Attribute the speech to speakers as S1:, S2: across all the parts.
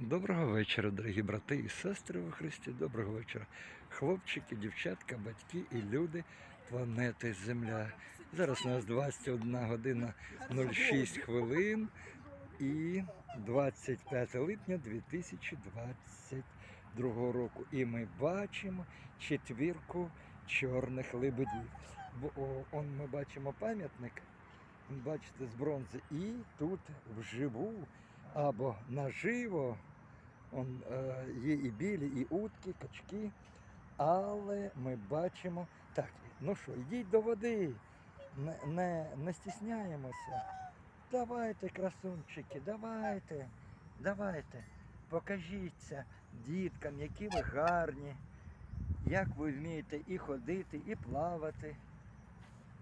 S1: Доброго вечора, дорогі брати і сестри у Христі. Доброго вечора, хлопчики, дівчатка, батьки і люди планети Земля. Зараз у нас 21 година 06 хвилин і 25 липня 2022 року. І ми бачимо четвірку чорних лебедів. Бо о, он ми бачимо пам'ятник, бачите, з бронзи, і тут вживу або наживо. Он, е, є і білі, і утки, качки. Але ми бачимо. Так, ну що, йдіть до води. Не, не, не стісняємося. Давайте, красунчики, давайте, давайте. Покажіться діткам, які ви гарні, як ви вмієте і ходити, і плавати.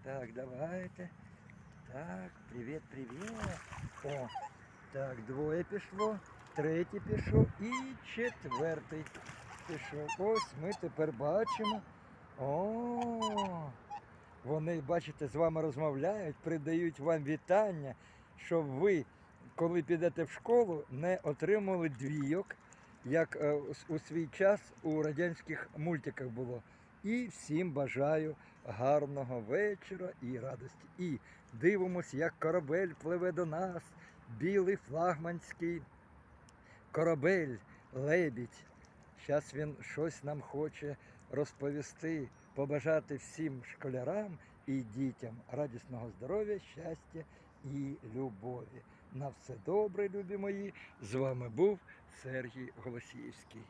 S1: Так, давайте. Так, привіт, привіт. О, так, двоє пішло, третій пішов і четвертий пішов. Ось ми тепер бачимо. О, вони, бачите, з вами розмовляють, придають вам вітання, щоб ви, коли підете в школу, не отримали двійок, як е, у- свій час у радянських мультиках було. І всім бажаю гарного вечора і радості. І дивимось, як корабель пливе до нас, білий флагманський корабель, лебідь. Зараз він щось нам хоче розповісти, побажати всім школярам і дітям радісного здоров'я, щастя і любові. На все добре, любі мої. З вами був Сергій Голосіївський.